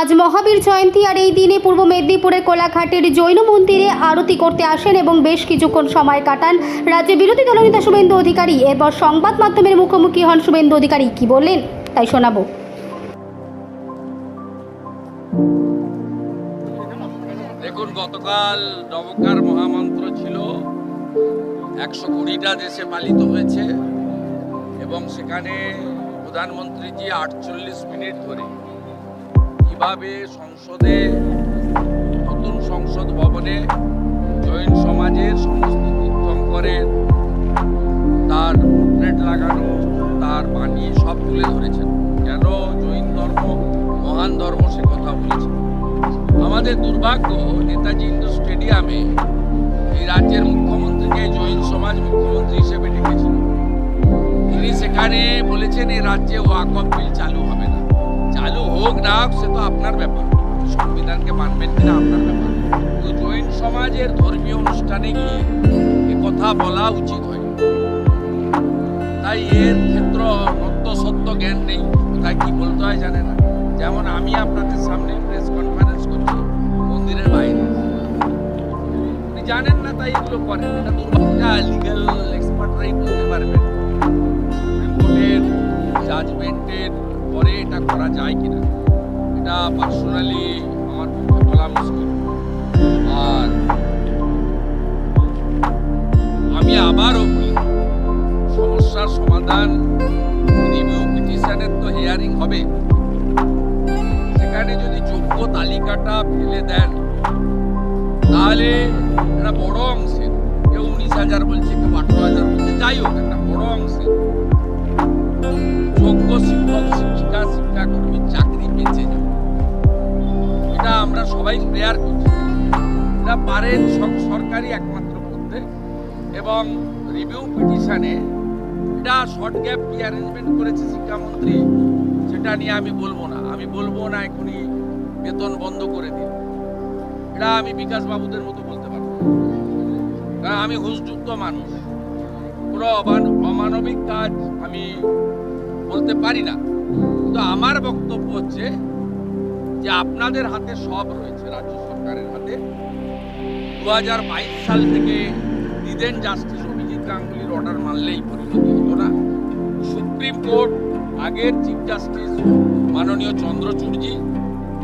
আজ মহাবীর জয়ন্তী আর এই দিনে পূর্ব মেদিনীপুরের কোলাঘাটের জৈন মন্দিরে আরতি করতে আসেন এবং বেশ কিছুক্ষণ সময় কাটান রাজ্যের বিরোধী দলনেতা শুভেন্দু অধিকারী। এরপর সংবাদ মাধ্যমের মুখোমুখি হন শুভেন্দু অধিকারী। কি বললেন? তাই শোনাবো। দেখুন, গতকাল নবকার মহামন্ত্র ছিল, একশো কুড়িটা দেশে পালিত হয়েছে এবং সেখানে প্রধানমন্ত্রীজি আটচল্লিশ মিনিট ধরে কীভাবে সংসদে, নতুন সংসদ ভবনে জৈন সমাজের সমস্ত তীর্থঙ্করের তার পোর্ট্রেট লাগানো, তার বাণী সব তুলে ধরেছেন। কেন জৈন ধর্ম, মহান ধর্ম সে কথা বলেছেন আমাদের দুর্ভাগ্য, নেতাজি ইন্ডোর স্টেডিয়ামে এই রাজ্যের মুখ্যমন্ত্রীকে জৈন সমাজ মুখ্যমন্ত্রী হিসেবে ডেকেছিল। তিনি সেখানে বলেছেন এই রাজ্যে ওয়াকফ বিল চালু হবে না। হোক না হোক, সে তো আপনার ব্যাপার। সংবিধানকে মানবেন কিনা আপনার ব্যাপার। কিন্তু জৈন সমাজের ধর্মীয় অনুষ্ঠানে গিয়ে এ কথা বলা উচিত হয় তাই এর ক্ষেত্র সত্য সত্য জ্ঞান নেই। তাই কি বলতে হয় জানে না। যেমন আমি আপনাদের সামনে প্রেস কনফারেন্স করছি, মন্দিরের বাইরে। জানেন না তাই এগুলো করেন। এটা দুর্ভাগ্যটা লিগ্যাল করা যায় কিনা? এটা পার্সোনালি আমার পক্ষে বলা মুশকিল। আর আমি আবারও বলি, সমস্যার সমাধান রিভিউ পিটিশনের তো হিয়ারিং হবে। সেখানে যদি যোগ্য তালিকাটা ফেলে দেন, তাহলে একটা বড় অংশের, কেউ উনিশ হাজার বলছে, কেউ আঠারো হাজার বলছে, যাই হোক, একটা বড় অংশের যোগ্য শিক্ষক, শিক্ষিকা পারেন সরকারি একমাত্র করতে এবং রিভিউ পিটিশনে এটা শর্ট গ্যাপ কি অ্যারেঞ্জমেন্ট করেছে শিক্ষামন্ত্রী, সেটা নিয়ে আমি বলব না। আমি বলব না এখনই বেতন বন্ধ করে দিন। এটা আমি বিকাশ বাবুদের মতো বলতে পারব। কারণ আমি হুঁশযুক্ত মানুষ। কোনো অমান- অমানবিক কাজ আমি বলতে পারি না। কিন্তু আমার বক্তব্য হচ্ছে যে আপনাদের হাতে সব রয়েছে, রাজ্য সরকারের হাতে। দু হাজার বাইশ সাল থেকে দিদেন জাস্টিস অভিজিৎ গাঙ্গুলির অর্ডার মানলেই পরিণতি হতো না। সুপ্রিম কোর্ট আগের চিফ জাস্টিস মাননীয় চন্দ্রচূড়জি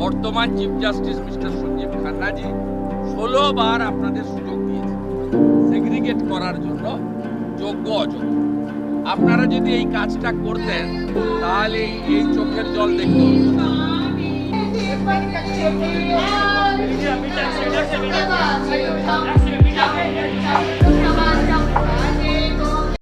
বর্তমান চিফ জাস্টিস মিস্টার সঞ্জীব খান্নাজি ষোলো বার আপনাদের সুযোগ দিয়েছে। সেগ্রিগেট করার জন্য যোগ্য অযোগ্য। আপনারা যদি এই কাজটা করতেন তাহলে এই চোখের জল দেখতে হতো। 这个可以有。